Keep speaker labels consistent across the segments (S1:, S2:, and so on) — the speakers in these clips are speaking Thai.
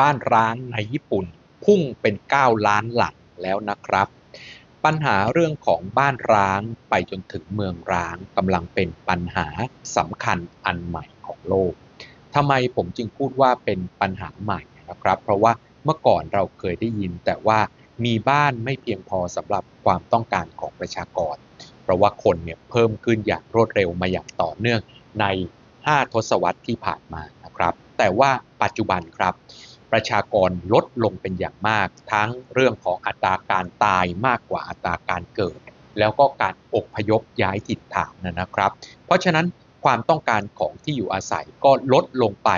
S1: บ้านร้างในญี่ปุ่น พุ่งเป็น 9 ล้านหลังแล้วนะครับ ปัญหาเรื่องของบ้านร้างไปจนถึงเมืองร้างกำลังเป็นปัญหาสำคัญอันใหม่ของโลกทำไมผมจึงพูดว่าเป็นปัญหาใหม่นะครับ เพราะว่าเมื่อก่อนเราเคยได้ยิน แต่ว่ามีบ้านไม่เพียงพอสำหรับความต้องการของประชากร เพราะว่าคนเนี่ยเพิ่มขึ้นอย่างรวดเร็วมาอย่างต่อเนื่องใน 5 ทศวรรษที่ผ่านมานะครับ แต่ว่าปัจจุบันครับ ประชากรลดลงเป็นอย่างมาก ทั้งเรื่องของอัตราการตายมากกว่าอัตราการเกิด แล้วก็การอพยพย้ายถิ่นฐานนะครับ เพราะฉะนั้นความต้องการของที่อยู่อาศัยก็ลดลงไป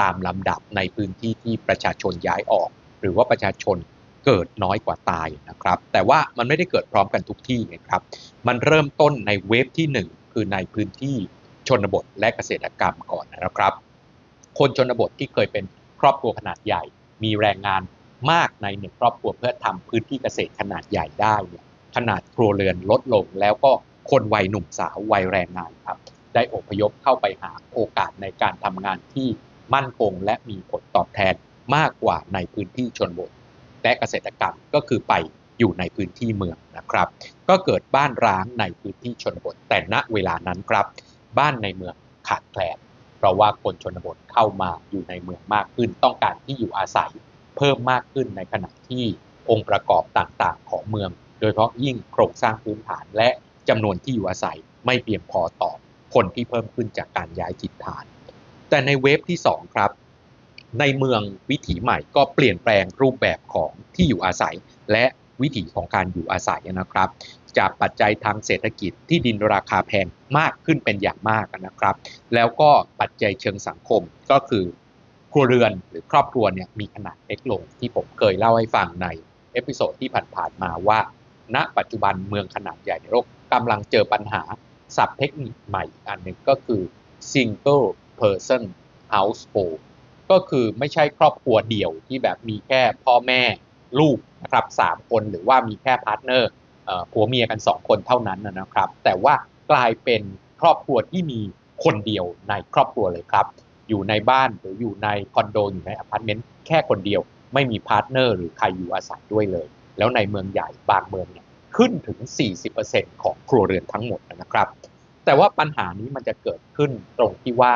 S1: ตามลำดับในพื้นที่ที่ประชาชนย้ายออก หรือว่าประชาชนเกิดน้อยกว่าตายนะครับ แต่ว่ามันไม่ได้เกิดพร้อมกันทุกที่นะครับ มันเริ่มต้นในเวฟที่ 1 คือในพื้นที่ชนบทและเกษตรกรรมก่อนนะครับ คนชนบทที่เคยเป็น รอบครัวขนาดใหญ่ มีแรงงานมากในหนึ่งครอบครัวเพื่อทำพื้นที่เกษตรขนาดใหญ่ได้เนี่ยขนาดครัวเรือนลดลง แล้วก็คนวัยหนุ่มสาววัยแรงงานครับ ได้อพยพเข้าไปหาโอกาสในการทำงานที่มั่นคงและมีผลตอบแทนมากกว่าในพื้นที่ชนบท และเกษตรกรรมก็คือไปอยู่ในพื้นที่เมืองนะครับ ก็เกิดบ้านร้างในพื้นที่ชนบท แต่ณเวลานั้นครับ บ้านในเมืองขาดแคลน ราะว่าคนชนบทเข้ามาอยู่ในเมืองมากขึ้น ต้องการที่อยู่อาศัยเพิ่มมากขึ้นในขณะที่องค์ประกอบต่างๆ ของเมือง โดยเฉพาะยิ่งโครงสร้างพื้นฐานและจำนวนที่อยู่อาศัยไม่เพียงพอต่อคนที่เพิ่มขึ้นจากการย้ายถิ่นฐาน แต่ในเวฟที่ 2 ครับ ในเมืองวิถีใหม่ก็เปลี่ยนแปลงรูปแบบของที่อยู่อาศัย และ วิถีของการอยู่อาศัยนะครับ จากปัจจัยทางเศรษฐกิจที่ดินราคาแพงมากขึ้นเป็นอย่างมากนะครับ แล้วก็ปัจจัยเชิงสังคมก็คือครัวเรือนหรือครอบครัวเนี่ยมีขนาดเล็กลงที่ผมเคยเล่าให้ฟังในเอพิโซดที่ผ่านๆมาว่า ณ ปัจจุบันเมืองขนาดใหญ่ในโลกกำลังเจอปัญหาศัพท์เทคนิคใหม่อันหนึ่งก็คือ single person household ก็คือไม่ใช่ครอบครัวเดี่ยวที่แบบมีแค่พ่อแม่ลูก นะครับสามคนหรือว่ามีแค่พาร์ทเนอร์ผัวเมียกัน 2 คนเท่านั้นนะครับ แต่ว่ากลายเป็นครอบครัวที่มีคนเดียวในครอบครัวเลยครับ อยู่ในบ้านหรืออยู่ในคอนโดอยู่ในอพาร์ตเมนต์แค่คนเดียว ไม่มีพาร์ทเนอร์หรือใครอยู่อาศัยด้วยเลย แล้วในเมืองใหญ่บางเมืองเนี่ยขึ้นถึง 40%ของครัวเรือนทั้งหมดนะครับ แต่ว่าปัญหานี้มันจะเกิดขึ้นตรงที่ว่า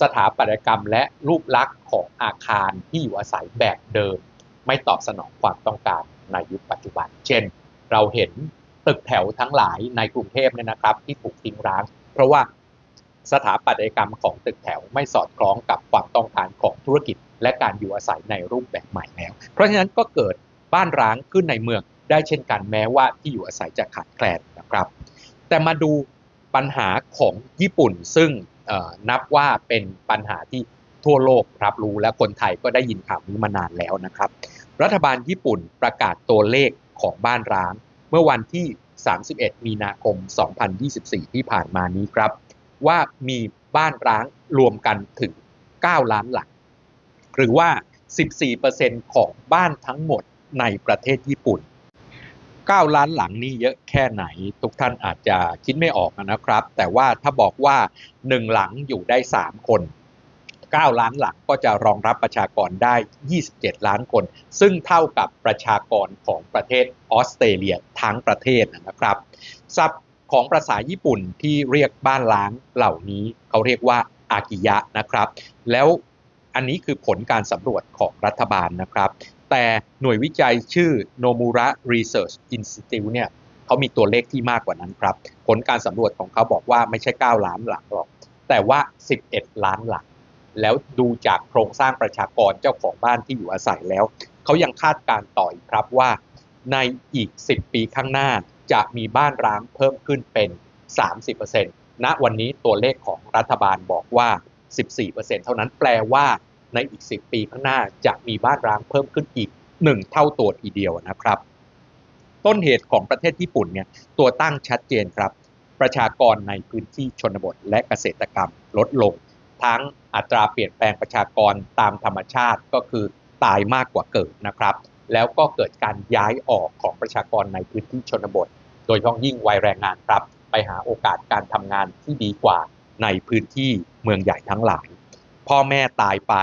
S1: สถาปัตยกรรมและรูปลักษณ์ของอาคารที่อยู่อาศัยแบบเดิม ไม่ตอบสนองความต้องการในยุคปัจจุบัน เช่น เราเห็นตึกแถวทั้งหลายในกรุงเทพเนี่ยนะครับ ที่ถูกทิ้งร้าง เพราะว่าสถาปัตยกรรมของตึกแถวไม่สอดคล้องกับความต้องการของธุรกิจ และการอยู่อาศัยในรูปแบบใหม่แล้ว เพราะฉะนั้นก็เกิดบ้านร้างขึ้นในเมืองได้เช่นกันแม้ว่าที่อยู่อาศัยจะขาดแคลนนะครับ แต่มาดูปัญหาของญี่ปุ่นซึ่งนับว่าเป็นปัญหาที่ทั่วโลกรับรู้และคนไทยก็ได้ยินข่าวนี้มานานแล้วนะครับ รัฐบาลญี่ปุ่นประกาศตัวเลขของบ้านร้าง เมื่อวันที่ 31 มีนาคม 2024 ที่ผ่านมานี้ครับ ว่ามีบ้านร้างรวมกันถึง 9 ล้านหลัง หรือว่า 14%ของบ้านทั้งหมดในประเทศญี่ปุ่น 9 ล้านหลังนี่เยอะแค่ไหน ทุกท่านอาจจะคิดไม่ออกนะครับ แต่ว่าถ้าบอกว่า 1 หลังอยู่ได้ 3 คน 9 ล้านหลังก็จะรองรับประชากรได้ 27 ล้านคน ซึ่งเท่ากับประชากรของประเทศออสเตรเลียทั้งประเทศนะครับศัพท์ของภาษาญี่ปุ่นที่เรียกบ้านล้างเหล่านี้เขาเรียกว่าอากิยะนะครับ แล้วอันนี้คือผลการสำรวจของรัฐบาลนะครับ แต่หน่วยวิจัยชื่อ Nomura Research Institute เนี่ยเขามีตัวเลขที่มากกว่านั้นครับ ผลการสำรวจของเขาบอกว่าไม่ใช่ 9 ล้านหลังหรอก แต่ว่า 11 ล้านหลัง แล้วดูจากโครงสร้างประชากรเจ้าของบ้านที่อยู่อาศัยแล้ว เขายังคาดการต่ออีกครับว่า ในอีก 10 ปีข้างหน้าจะมีบ้านร้างเพิ่มขึ้นเป็น 30%ณวันนี้ตัวเลขของรัฐบาลบอกว่า 14%เท่านั้นแปลว่าในอีก 10 ปีข้างหน้าจะมีบ้านร้างเพิ่มขึ้นอีก 1 เท่าตัวทีเดียวนะครับ ต้นเหตุของประเทศญี่ปุ่นเนี่ยตัวตั้งชัดเจนครับ ประชากรในพื้นที่ชนบทและเกษตรกรรมลดลง ทั้งอัตราเปลี่ยนแปลงประชากรตามธรรมชาติก็คือตายมากกว่าเกิดนะครับ แล้วก็เกิดการย้ายออกของประชากรในพื้นที่ชนบท โดยเฉพาะยิ่งวัยแรงงานครับ ไปหาโอกาสการทำงานที่ดีกว่าในพื้นที่เมืองใหญ่ทั้งหลาย พ่อแม่ตายไป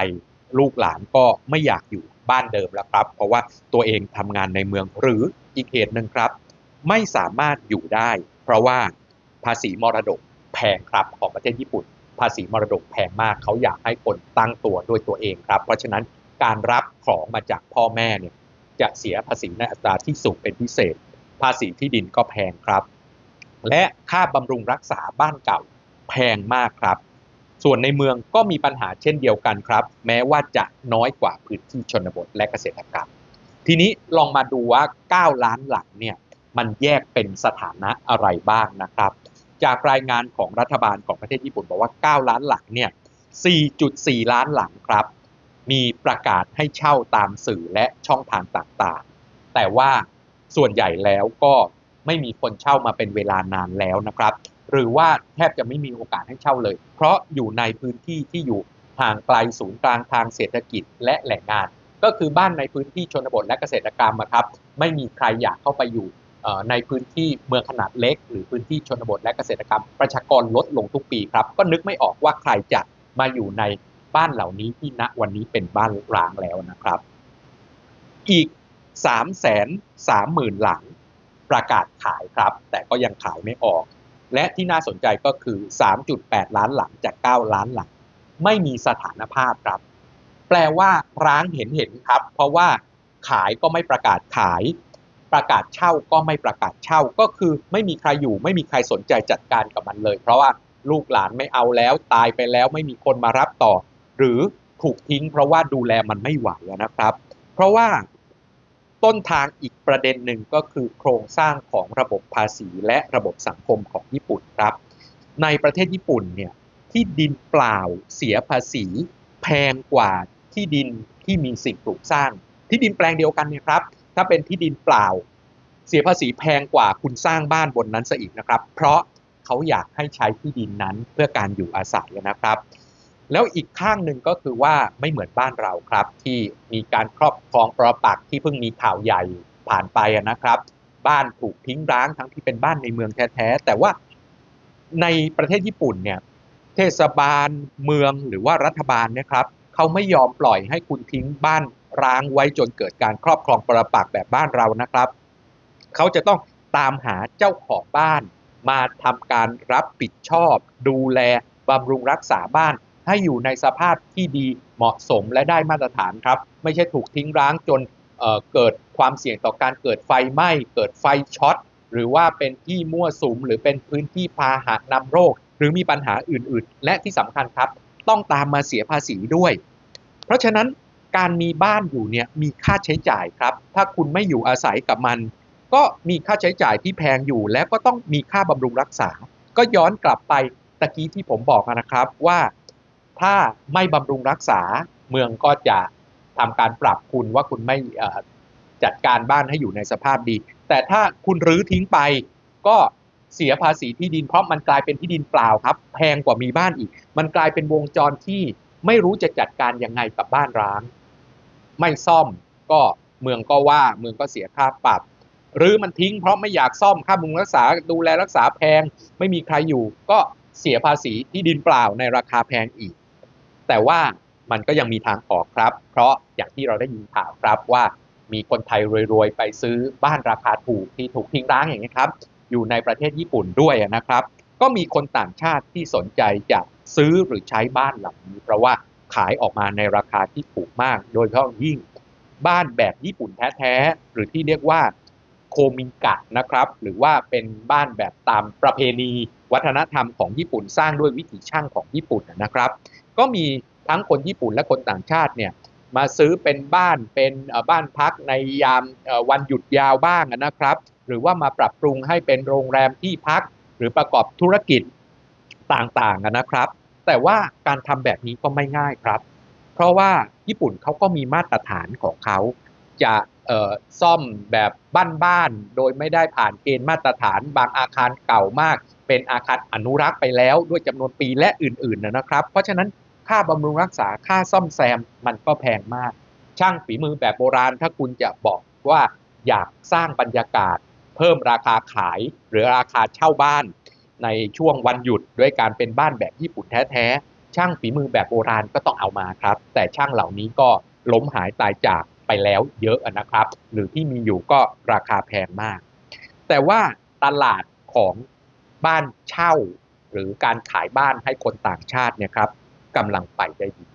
S1: ลูกหลานก็ไม่อยากอยู่บ้านเดิมแล้วครับ เพราะว่าตัวเองทำงานในเมืองหรืออีกเหตุหนึ่งครับ ไม่สามารถอยู่ได้ เพราะว่าภาษีมรดกแพงครับของประเทศญี่ปุ่น ภาษีมรดกแพงมาก เขาอยากให้คนตั้งตัวด้วยตัวเองครับ เพราะฉะนั้นการรับของมาจากพ่อแม่เนี่ยจะเสียภาษีในอัตราที่สูงเป็นพิเศษ ภาษีที่ดินก็แพงครับ และค่าบำรุงรักษาบ้านเก่าแพงมากครับ ส่วนในเมืองก็มีปัญหาเช่นเดียวกันครับ แม้ว่าจะน้อยกว่าพื้นที่ชนบทและเกษตรกรรม ทีนี้ลองมาดูว่า 9 ล้านหลังเนี่ยมันแยกเป็นสถานะอะไรบ้างนะครับ จากรายงานของรัฐบาลของประเทศญี่ปุ่นบอกว่า 9 ล้านหลังเนี่ย 4.4 ล้านหลังครับ มีประกาศให้เช่าตามสื่อและช่องทางต่างๆ แต่ว่าส่วนใหญ่แล้วก็ไม่มีคนเช่ามาเป็นเวลานานแล้วนะครับ หรือว่าแทบจะไม่มีโอกาสให้เช่าเลย เพราะอยู่ในพื้นที่ที่อยู่ห่างไกลศูนย์กลางทางเศรษฐกิจและแหล่งงาน ก็คือบ้านในพื้นที่ชนบทและเกษตรกรรมอะครับ ไม่มีใครอยากเข้าไปอยู่ ในพื้นที่เมืองขนาดเล็ก หรือพื้นที่ชนบทและเกษตรกรรม ประชากรลดลงทุกปีครับ ก็นึกไม่ออกว่าใครจะมาอยู่ในบ้านเหล่านี้ที่ณวันนี้เป็นบ้านร้างแล้วนะครับ อีก 3 3 0 0 0 0 หลังประกาศขายครับ แต่ก็ยังขายไม่ออก และที่น่าสนใจก็คือ 3.8 ล้านหลังจาก 9 ล้านหลัง ไม่มีสถานภาพครับ แปลว่าร้างเห็นเห็นครับ เพราะว่าขายก็ไม่ประกาศขาย ประกาศเช่าก็ไม่ประกาศเช่าก็คือไม่มีใครอยู่ ไม่มีใครสนใจจัดการกับมันเลย เพราะว่าลูกหลานไม่เอาแล้วตายไปแล้วไม่มีคนมารับต่อ หรือถูกทิ้ง เพราะว่าดูแลมันไม่ไหวนะครับ เพราะว่าต้นทางอีกประเด็นหนึ่งก็คือโครงสร้างของระบบภาษีและระบบสังคมของญี่ปุ่นครับ ในประเทศญี่ปุ่นเนี่ยที่ดินเปล่าเสียภาษีแพงกว่าที่ดินที่มีสิ่งปลูกสร้าง ที่ดินแปลงเดียวกันเนี่ยครับ ถ้าเป็นที่ดินเปล่า เสียภาษีแพงกว่าคุณสร้างบ้านบนนั้นซะอีกนะครับ เพราะเขาอยากให้ใช้ที่ดินนั้นเพื่อการอยู่อาศัยนะครับ แล้วอีกข้างหนึ่งก็คือว่าไม่เหมือนบ้านเราครับ ที่มีการครอบครองปรปักที่เพิ่งมีข่าวใหญ่ผ่านไปนะครับ บ้านถูกทิ้งร้างทั้งที่เป็นบ้านในเมืองแท้ๆแต่ว่าในประเทศญี่ปุ่นเนี่ยเทศบาลเมืองหรือว่ารัฐบาลนะครับเขาไม่ยอมปล่อยให้คุณทิ้งบ้าน ร้างไว้จนเกิดการครอบครองปรปักแบบบ้านเรานะครับ เขาจะต้องตามหาเจ้าของบ้าน มาทำการรับผิดชอบ ดูแลบำรุงรักษาบ้าน ให้อยู่ในสภาพที่ดีเหมาะสมและได้มาตรฐานครับ ไม่ใช่ถูกทิ้งร้างจนเเกิดความเสี่ยงต่อการเกิดไฟไหม้เกิดไฟช็อตหรือว่าเป็นที่มั่วสุมหรือเป็นพื้นที่พาหะนำโรค หรือมีปัญหาอื่นๆ และที่สำคัญครับ ต้องตามมาเสียภาษีด้วย เพราะฉะนั้น การมีบ้านอยู่เนี่ยมีค่าใช้จ่ายครับ ถ้าคุณไม่อยู่อาศัยกับมัน ก็มีค่าใช้จ่ายที่แพงอยู่ แล้วก็ต้องมีค่าบำรุงรักษา ก็ย้อนกลับไปตะกี้ที่ผมบอกนะครับว่า ถ้าไม่บำรุงรักษาเมืองก็จะทำการปรับคุณว่าคุณไม่จัดการบ้านให้อยู่ในสภาพดี แต่ถ้าคุณรื้อทิ้งไปก็เสียภาษีที่ดินเพราะมันกลายเป็นที่ดินเปล่าครับ แพงกว่ามีบ้านอีก มันกลายเป็นวงจรที่ไม่รู้จะจัดการยังไงกับบ้านร้าง ไม่ซ่อมก็เมืองก็ว่าเมืองก็เสียค่าปรับ หรือมันทิ้งเพราะไม่อยากซ่อมค่าบำรุงรักษาดูแลรักษาแพง ไม่มีใครอยู่ ก็เสียภาษีที่ดินเปล่าในราคาแพงอีก แต่ว่ามันก็ยังมีทางออกครับ เพราะอย่างที่เราได้ยินข่าวครับว่ามีคนไทยรวยๆ ไปซื้อบ้านราคาถูกที่ถูกทิ้งร้างอย่างนี้ครับ อยู่ในประเทศญี่ปุ่นด้วยนะครับ ก็มีคนต่างชาติที่สนใจจะซื้อหรือใช้บ้านหลังนี้ เพราะว่า ขายออกมาในราคาที่ถูกมาก โดยเฉพาะยิ่งบ้านแบบญี่ปุ่นแท้ๆ หรือที่เรียกว่าโคมิกะนะครับ หรือว่าเป็นบ้านแบบตามประเพณี วัฒนธรรมของญี่ปุ่นสร้างด้วยวิถีช่างของญี่ปุ่นนะครับ ก็มีทั้งคนญี่ปุ่นและคนต่างชาติเนี่ยมาซื้อเป็นบ้านเป็นบ้านพักในยามวันหยุดยาวบ้างนะครับ หรือว่ามาปรับปรุงให้เป็นโรงแรมที่พัก หรือประกอบธุรกิจต่างๆนะครับ แต่ว่าการทำแบบนี้ก็ไม่ง่ายครับ เพราะว่าญี่ปุ่นเขาก็มีมาตรฐานของเขาจะซ่อมแบบบ้านๆ โดยไม่ได้ผ่านเกณฑ์มาตรฐานบางอาคารเก่ามาก เป็นอาคารอนุรักษ์ไปแล้วด้วยจำนวนปีและอื่นๆนะครับ เพราะฉะนั้นค่าบำรุงรักษาค่าซ่อมแซมมันก็แพงมาก ช่างฝีมือแบบโบราณถ้าคุณจะบอกว่าอยากสร้างบรรยากาศ เพิ่มราคาขายหรือราคาเช่าบ้าน ในช่วงวันหยุดด้วยการเป็นบ้านแบบญี่ปุ่นแท้ๆ ช่างฝีมือแบบโบราณก็ต้องเอามาครับ แต่ช่างเหล่านี้ก็ล้มหายตายจากไปแล้วเยอะนะครับ หรือที่มีอยู่ก็ราคาแพงมาก แต่ว่าตลาดของบ้านเช่า หรือการขายบ้านให้คนต่างชาติเนี่ยครับกำลังไปได้ดี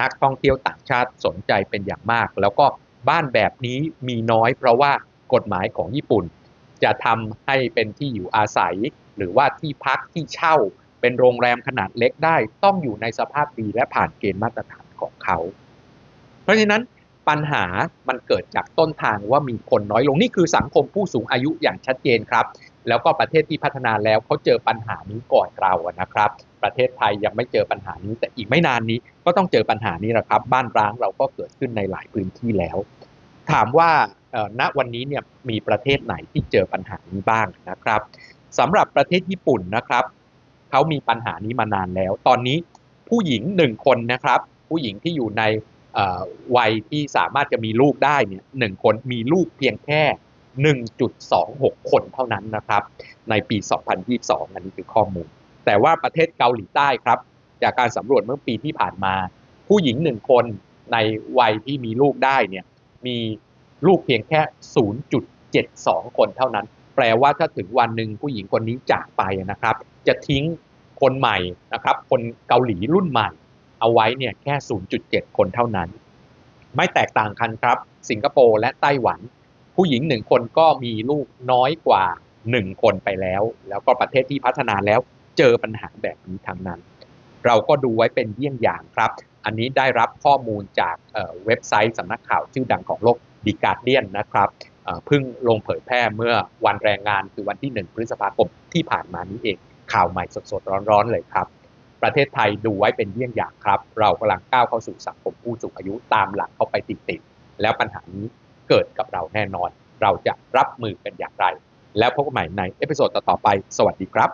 S1: นักท่องเที่ยวต่างชาติสนใจเป็นอย่างมาก แล้วก็บ้านแบบนี้มีน้อยเพราะว่ากฎหมายของญี่ปุ่น จะทำให้เป็นที่อยู่อาศัย หรือว่าที่พักที่เช่าเป็นโรงแรมขนาดเล็กได้ ต้องอยู่ในสภาพดีและผ่านเกณฑ์มาตรฐานของเขา เพราะฉะนั้นปัญหามันเกิดจากต้นทางว่ามีคนน้อยลงนี่คือสังคมผู้สูงอายุอย่างชัดเจนครับ แล้วก็ประเทศที่พัฒนาแล้วเขาเจอปัญหานี้ก่อนเรานะครับ ประเทศไทยยังไม่เจอปัญหานี้ แต่อีกไม่นานนี้ก็ต้องเจอปัญหานี้แหละครับ บ้านร้างเราก็เกิดขึ้นในหลายพื้นที่แล้ว ถามว่าณวันนี้เนี่ยมีประเทศไหนที่เจอปัญหานี้บ้างนะครับ สำหรับประเทศญี่ปุ่นนะครับเขามีปัญหานี้มานานแล้ว ตอนนี้ผู้หญิงหนึ่งคนนะครับ ผู้หญิงที่อยู่ในวัยที่สามารถจะมีลูกได้เนี่ยหนึ่งคนมีลูกเพียงแค่ 1.26 คนเท่านั้นนะครับ ในปี 2022 อันนี้คือข้อมูล แต่ว่าประเทศเกาหลีใต้ครับ จากการสำรวจเมื่อปีที่ผ่านมา ผู้หญิงหนึ่งคนในวัยที่มีลูกได้เนี่ยมีลูกเพียงแค่ 0.72 คนเท่านั้น แปลว่าถ้าถึงวันหนึ่งผู้หญิงคนนี้จากไปนะครับ จะทิ้งคนใหม่นะครับ คนเกาหลีรุ่นใหม่ เอาไว้เนี่ยแค่ 0.7 คนเท่านั้น ไม่แตกต่างกันครับ สิงคโปร์และไต้หวัน ผู้หญิงหนึ่งคนก็มีลูกน้อยกว่า 1 คนไปแล้ว แล้วก็ประเทศที่พัฒนาแล้วเจอปัญหาแบบนี้ทั้งนั้น เราก็ดูไว้เป็นเยี่ยงอย่างครับ อันนี้ได้รับข้อมูลจากเเว็บไซต์สำนักข่าวชื่อดังของโลก The Guardian นะครับ เพิ่งลงเผยแพร่เมื่อวันแรงงานคือวันที่ 1 พฤษภาคมที่ผ่านมานี้เองข่าวใหม่สดๆ ร้อนๆ เลยครับ ประเทศไทยดูไว้เป็นเยี่ยงอย่างครับ เรากำลังก้าวเข้าสู่สังคมผู้สูงอายุตามหลังเข้าไปติดๆแล้วปัญหานี้เกิดกับเราแน่นอน เราจะรับมือกันอย่างไร แล้วพบกันใหม่ในเอพิโซดต่อๆไป สวัสดีครับ